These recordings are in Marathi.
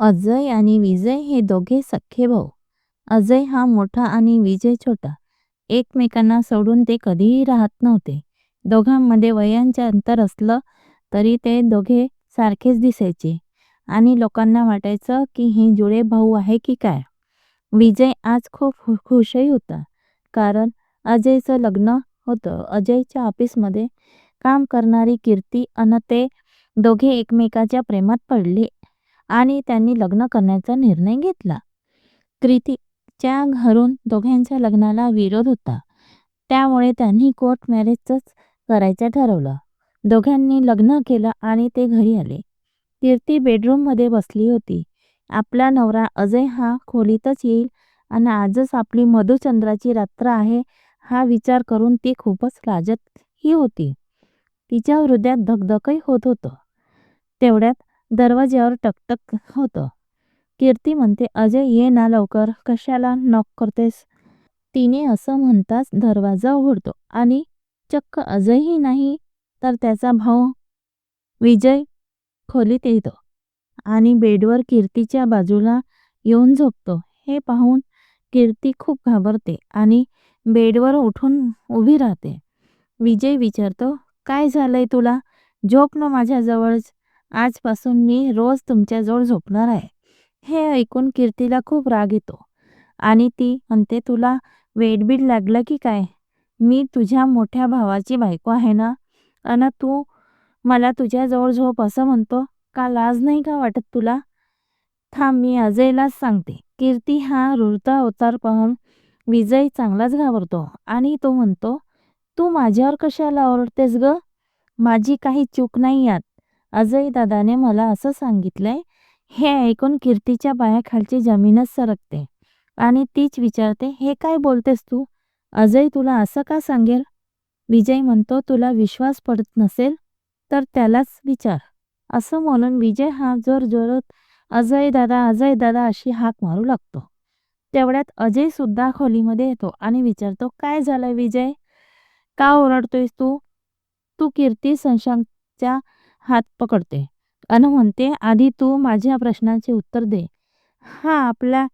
अजय आणि विजय हे दोघे सख्खे भाऊ. अजय हा मोठा आणि विजय छोटा. एकमेकांना सोडून ते कधीही राहत नव्हते. दोघांमध्ये वयांचे अंतर असलं तरी ते दोघे सारखेच दिसायचे आणि लोकांना वाटायचं की हे जुळे भाऊ आहे की काय. विजय आज खूप खुशही होता. कारण अजयचं लग्न होतं. अजयच्या ऑफिसमध्ये काम करणारी कीर्ती अन ते दोघे एकमेकाच्या प्रेमात पडले. आणि त्यांनी लग्न करण्याचा निर्णय घेतला. कीर्तीच्या घरून दोघांच्या लग्नाला विरोध होता. त्यामुळे त्यांनी कोर्ट मॅरेजच करायचं ठरवलं. दोघांनी लग्न केलं आणि ते घरी आले. कीर्ती बेडरूममध्ये बसली होती. आपला नवरा अजय हा खोलीतच येईल आणि आजच आपली मधुचंद्राची रात्र आहे हा विचार करून ती खूपच लाजत ही होती. तिच्या हृदयात धकधकही होत होतं. तेवढ्यात दरवाज्यावर टकटक होतं. कीर्ती म्हणते अजय ये ना लवकर. कशाला नॉक करतेस? तिने असं म्हणताच दरवाजा उघडतो आणि चक्क अजयही नाही तर त्याचा भाऊ विजय खोलीत येतो आणि बेडवर कीर्तीच्या बाजूला येऊन झोपतो. हे पाहून कीर्ती खूप घाबरते आणि बेडवर उठून उभी राहते. विजय विचारतो काय झालंय तुला? झोप न माझ्याजवळच. आजपासून मी रोज तुमच्याजवळ झोपणार आहे. हे ऐकून कीर्तीला खूप राग येतो. आणि ती म्हणते तुला वेडबीड लागलं की काय? मी तुझ्या मोठ्या भावाची बायको आहे ना? अन तू मला तुझ्याजवळ झोप असं म्हणतो? का लाज नाही का वाटत तुला? थांब मी अजयलाच सांगते. कीर्ती हा रुळता अवतार पाहून विजय चांगलाच घाबरतो आणि तो म्हणतो तू माझ्यावर कशाला ओरडतेस ग? माझी काही चूक नाही यात. अजय दादाने मला असं सांगितलंय हे ऐकून कीर्तीच्या पायाखालची जमीनच सरकते आणि तीच विचारते हे काय बोलतेस तू? अजय तुला असं का सांगेल? विजय म्हणतो तुला विश्वास पडत नसेल तर त्यालाच विचार असं म्हणून विजय हा जोर जोरात अजय दादा अजय दादा अशी हाक मारू लागतो. तेवढ्यात अजय सुद्धा खोलीमध्ये येतो आणि विचारतो काय झालंय विजय? का ओरडतोयस तू? तू कीर्ती संशांच्या हात पकडते. अन म्हणते आधी तू माझ्या प्रश्नांचे उत्तर दे. हा आपल्या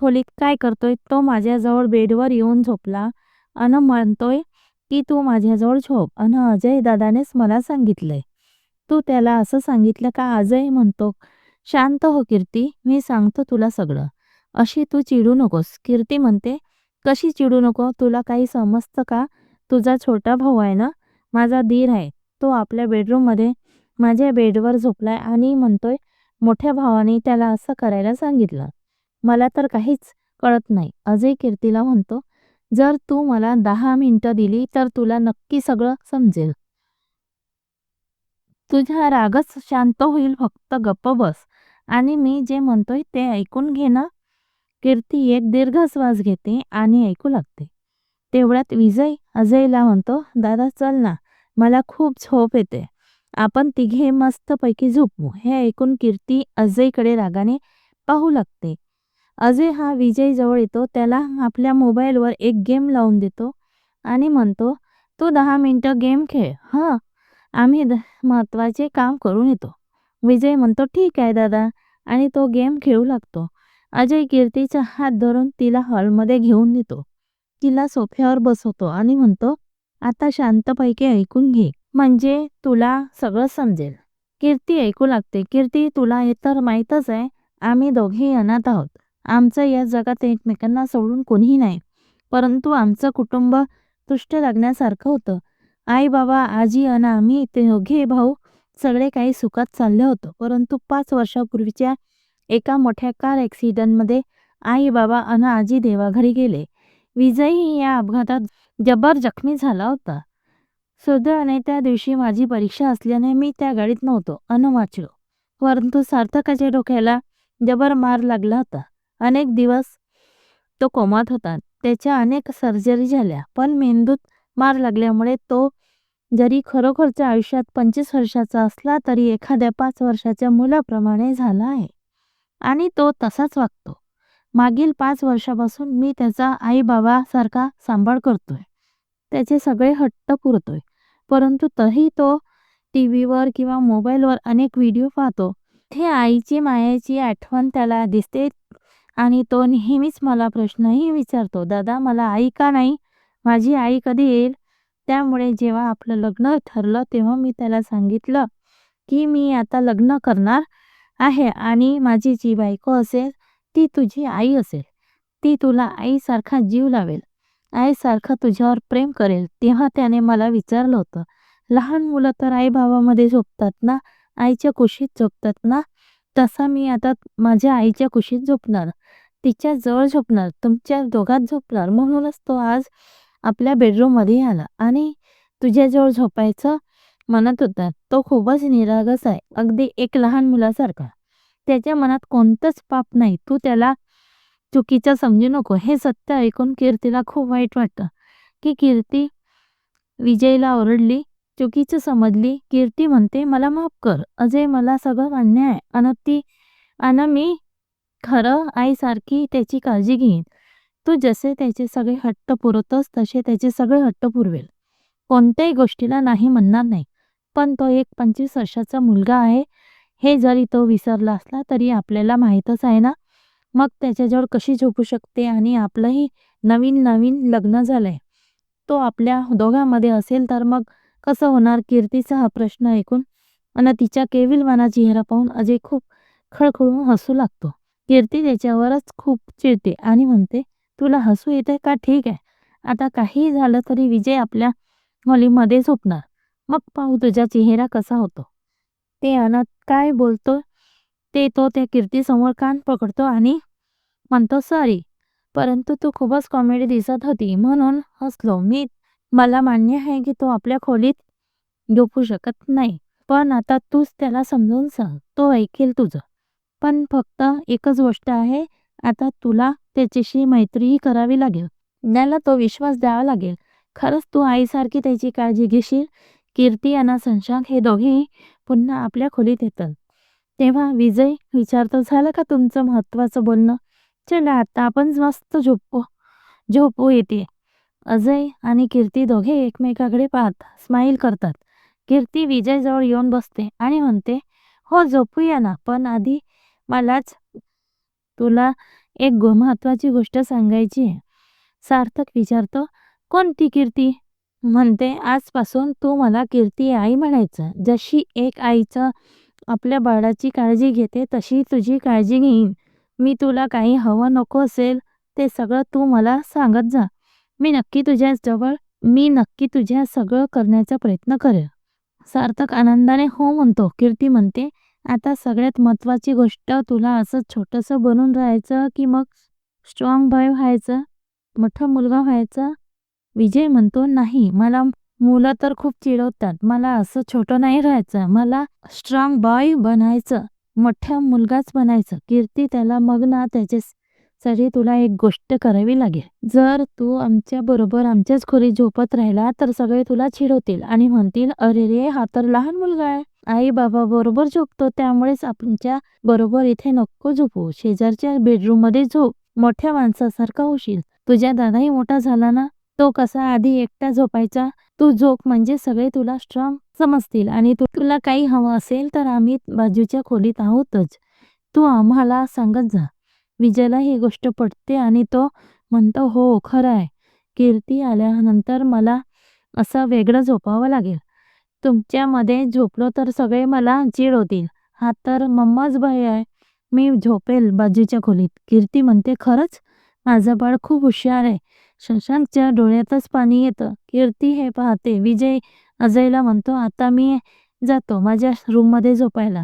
खोलीत काय करतोय तो माझ्याजवळ बेडवर येऊन झोपला. अन म्हणतोय की तू माझ्याजवळ झोप. अन अजय दादानेच मला सांगितलंय. तू त्याला असं सांगितलं का अजय म्हणतो शांत हो कीर्ती मी सांगतो तुला सगळं. अशी तू चिडू नकोस. कीर्ती म्हणते कशी चिडू नको? तुला काही समजतं का? तुझा छोटा भाऊ आहे ना? माझा धीर आहे. तो आपल्या बेडरूममध्ये माझ्या बेडवर झोपलाय आणि म्हणतोय मोठ्या भावाने त्याला असं करायला सांगितलं. मला तर काहीच कळत नाही. अजय कीर्तीला म्हणतो जर तू मला दहा मिनिटं दिली तर तुला नक्की सगळं समजेल. तुझा रागच शांत होईल फक्त गप्प बस. आणि मी जे म्हणतोय ते ऐकून घे ना. कीर्ती एक दीर्घ श्वास घेते आणि ऐकू लागते. तेवढ्यात विजय अजयला म्हणतो दादा चल ना. मला खूप झोप येते. आपण तिघे मस्तपैकी झोपू. हे ऐकून कीर्ती अजयकडे रागाने पाहू लागते. अजय हा विजय जवळ येतो. त्याला आपल्या मोबाईलवर एक गेम लावून देतो आणि म्हणतो तू दहा मिनटं गेम खेळ. हां. आम्ही द महत्त्वाचे काम करून येतो. विजय म्हणतो ठीक आहे दादा. आणि तो गेम खेळू लागतो. अजय कीर्तीचा हात धरून तिला हॉलमध्ये घेऊन येतो तिला सोफ्यावर बसवतो आणि म्हणतो आता शांतपैकी ऐकून घे. म्हणजे तुला सगळं समजेल. कीर्ती ऐकू लागते. कीर्ती तुला हे तर माहीतच आहे. आम्ही दोघेही अनाथ आहोत. आमचं या जगात एकमेकांना सोडून कोणीही नाही. परंतु आमचं कुटुंब तुष्ट लागण्यासारखं होतं. आई बाबा आजी अन आम्ही ते दोघे भाऊ सगळे काही सुखात चाललं होतं. परंतु पाच वर्षापूर्वीच्या एका मोठ्या कार ॲक्सिडेंटमध्ये आई बाबा अन आजी देवाघरी गेले. विजयही या अपघातात जबर जखमी झाला होता. सुदैवाने त्या दिवशी माझी परीक्षा असल्याने मी त्या गाडीत नव्हतो अन वाचलो परंतु सार्थकाच्या डोक्याला जबर मार लागला होता. अनेक दिवस तो कोमात होता. त्याच्या अनेक सर्जरी झाल्या पण मेंदूत मार लागल्यामुळे तो जरी खरोखरच्या आयुष्यात पंचवीस वर्षाचा असला तरी एखाद्या पाच वर्षाच्या मुलाप्रमाणे झाला आहे. आणि तो तसाच वागतो. मागील पाच वर्षापासून मी त्याचा आई बाबासारखा सांभाळ करतोय. त्याचे सगळे हट्ट पुरतोय. परंतु तरी तो टी व्हीवर किंवा मोबाईलवर अनेक व्हिडिओ पाहतो. ते आईची मायाची आठवण त्याला दिसते आणि तो नेहमीच मला प्रश्नही विचारतो दादा मला आई का नाही? माझी आई कधी येईल? त्यामुळे जेव्हा आपलं लग्न ठरलं तेव्हा मी त्याला सांगितलं की मी आता लग्न करणार आहे आणि माझी जी बायको असेल ती तुझी आई असेल. ती तुला आईसारखा जीव लावेल. आईसारखं तुझ्यावर प्रेम करेल तेव्हा त्याने मला विचारलं होतं. लहान मुलं तर आई बाबामध्ये झोपतात ना? आईच्या कुशीत झोपतात ना? तसा मी आता माझ्या आईच्या कुशीत झोपणार. तिच्या जवळ झोपणार तुमच्या दोघात झोपणार. म्हणूनच तो आज आपल्या बेडरूममध्ये आला. आणि तुझ्याजवळ झोपायचं म्हणत होता. तो खूपच निरागस आहे. अगदी एक लहान मुलासारखा. त्याच्या मनात कोणतंच पाप नाही. तू त्याला चुकीचं समजू नको. हे सत्य ऐकून कीर्तीला खूप वाईट वाटतं. की कीर्ती विजयला ओरडली चुकीचं समजली. कीर्ती म्हणते मला माफ कर. अजय मला सगळं मान्य आहे. आणि ती आणि मी खरं आईसारखी त्याची काळजी घेईन. तू जसे त्याचे सगळे हट्ट पुरवतोस तसे त्याचे सगळे हट्ट पुरवेल. कोणत्याही गोष्टीला नाही म्हणणार नाही. पण तो एक पंचवीस वर्षाचा मुलगा आहे. हे जरी तो विसरला असला तरी आपल्याला माहीतच आहे ना मग त्याच्याजवळ कशी झोपू शकते आणि आपलंही नवीन नवीन लग्न झालंय. तो आपल्या दोघांमध्ये असेल तर मग कसं होणार? कीर्तीचा हा प्रश्न ऐकून आणि तिच्या केविलवाना चेहरा पाहून अजय खूप खळखळून हसू लागतो. कीर्ती त्याच्यावरच खूप चिडते आणि म्हणते तुला हसू येते का? ठीक आहे. आता काहीही झालं तरी विजय आपल्या हॉलीमध्ये झोपणार. मग पाहू तुझा चेहरा कसा होतो. ते अनंत काय बोलतो ते तो त्या कीर्तीसमोर कान पकडतो आणि म्हणतो सॉरी. परंतु तू खूपच कॉमेडी दिसत होती म्हणून हसलो. मी मला मान्य आहे की तो आपल्या खोलीत झोपू शकत नाही. पण आता तूच त्याला समजून सांग. तो ऐकेल तुझं. पण फक्त एकच गोष्ट आहे. आता तुला त्याच्याशी मैत्रीही करावी लागेल. त्याला तो विश्वास द्यावा लागेल. खरंच तू आईसारखी त्याची काळजी घेशील? कीर्ती आणि संशांक हे दोघेही पुन्हा आपल्या खोलीत येतात. तेव्हा विजय विचारतो झालं का तुमचं महत्त्वाचं बोलणं? चला आता आपण मस्त झोपू झोपू येते. अजय आणि कीर्ती दोघे एकमेकाकडे पाहत स्माईल करतात. कीर्ती विजयजवळ येऊन बसते आणि म्हणते हो झोपूया ना पण आधी मलाच तुला एक गो महत्त्वाची गोष्ट सांगायची आहे. सार्थक विचारतो कोणती कीर्ती? म्हणते आजपासून तू मला कीर्ती आई म्हणायचं. जशी एक आईचं आपल्या बाळाची काळजी घेते तशी तुझी काळजी घेईन. मी तुला काही हवं नको असेल ते सगळं तू मला सांगत जा. मी नक्की तुझ्या जवळ मी नक्की तुझ्या सगळं करण्याचा प्रयत्न करेल. सार्थक आनंदाने हो म्हणतो. कीर्ती म्हणते. आता सगळ्यात महत्त्वाची गोष्ट तुला असं छोटंसं बनून राहायचं की मग स्ट्रॉंग बॉय व्हायचं मोठा मुलगा व्हायचा? विजय म्हणतो नाही मला मुलं तर खूप चिडवतात. मला असं छोटं नाही राहायचं. मला स्ट्रॉंग बॉय बनायचं. मोठ्या मुलगाच बनायचं. कीर्ती त्याला मग ना त्याच्यासाठी तुला एक गोष्ट करावी लागेल. जर तू आमच्या बरोबर आमच्याच खोलीत झोपत राहिला तर सगळे तुला चिडवतील आणि म्हणतील अरे रे हा तर लहान मुलगा आहे. आई बाबा बरोबर झोपतो त्यामुळेच आमच्या बरोबर इथे नको झोपू. शेजारच्या बेडरूममध्ये झोप. मोठ्या माणसासारखा होशील. तुझ्या दादाही मोठा झाला ना? तो कसा आधी एकटा झोपायचा? तू झोप म्हणजे सगळे तुला स्ट्रॉंग समजतील. आणि तुला काही हवं असेल तर आम्ही बाजूच्या खोलीत आहोतच. तू आम्हाला सांगत जा. विजयला ही गोष्ट पटते आणि तो म्हणतो हो खरं आहे. कीर्ती आल्यानंतर मला असं वेगळं झोपावं लागेल. तुमच्यामध्ये झोपलो तर सगळे मला चिडवतील हा तर मम्माच भय आहे. मी झोपेल बाजूच्या खोलीत. कीर्ती म्हणते खरंच? माझं बाळ खूप हुशार आहे. शशांकच्या डोळ्यातच पाणी येतं. कीर्ती हे पाहते. विजय अजयला म्हणतो आता मी जातो माझ्या रूममध्ये झोपायला.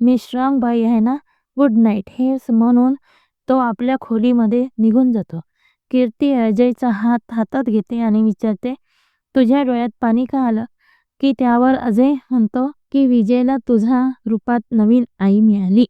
मी श्रांग बाई आहे ना गुड नाईट. हे म्हणून तो आपल्या खोलीमध्ये निघून जातो. कीर्ती अजयचा हात हातात घेते आणि विचारते तुझ्या डोळ्यात पाणी का आलं? की त्यावर अजय म्हणतो की विजयला तुझ्या रूपात नवीन आई मिळाली.